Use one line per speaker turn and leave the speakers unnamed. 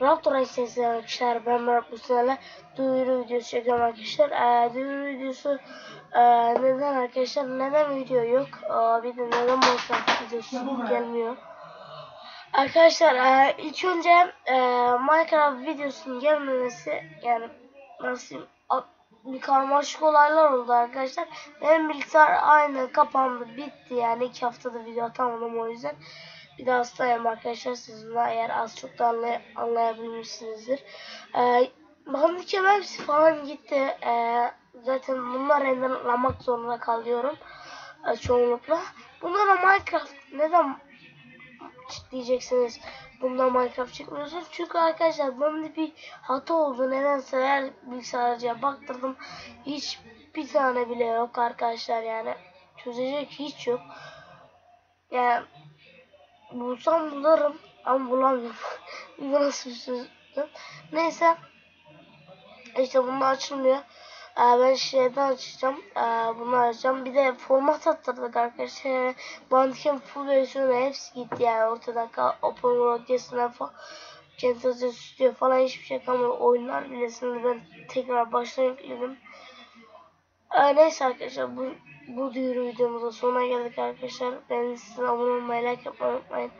Raptor Access'le arkadaşlar ben Murat sene duyuru videosu çekiyorum arkadaşlar. Ee, duyuru videosu e, neden arkadaşlar neden video yok? Aa, bir de neden Minecraft videosu gelmiyor? Arkadaşlar e, ilk önce e, Minecraft videosunun gelmemesi yani nasıl bir karmaşık olaylar oldu arkadaşlar. Benim bilgisayar aynı kapandı bitti yani iki haftada video atamadım o yüzden. Bir de hastayım arkadaşlar sizinle eğer az çok da anlay anlayabilmişsinizdir. Ee, Bandicam hepsi falan gitti. Ee, zaten bunlar renderlamak zorunda kalıyorum. Ee, çoğunlukla. Bunlara Minecraft neden diyeceksiniz. Bunda Minecraft çıkmıyorsun. Çünkü arkadaşlar bende bir hata oldu. Nedense her bilgisayarcıya baktırdım. Hiç bir tane bile yok arkadaşlar yani. Çözecek hiç yok. Yani bulsam bularım ama bulamıyorum. Bu nasıl bir söz? Neyse. İşte bunlar açılmıyor. Ee, ben şeyden açacağım. Ee, bunu açacağım. Bir de format attırdık arkadaşlar. Yani Bandicam full versiyonu hepsi gitti yani ortadan kal. Open World sınav falan. Camtasia Studio falan hiçbir şey kalmadı. Oyunlar bile. Ben tekrar baştan yükledim. Ee, neyse arkadaşlar bu bu duyuru videomuzun sonuna geldik arkadaşlar. Size abone olmayı, like yapmayı unutmayın.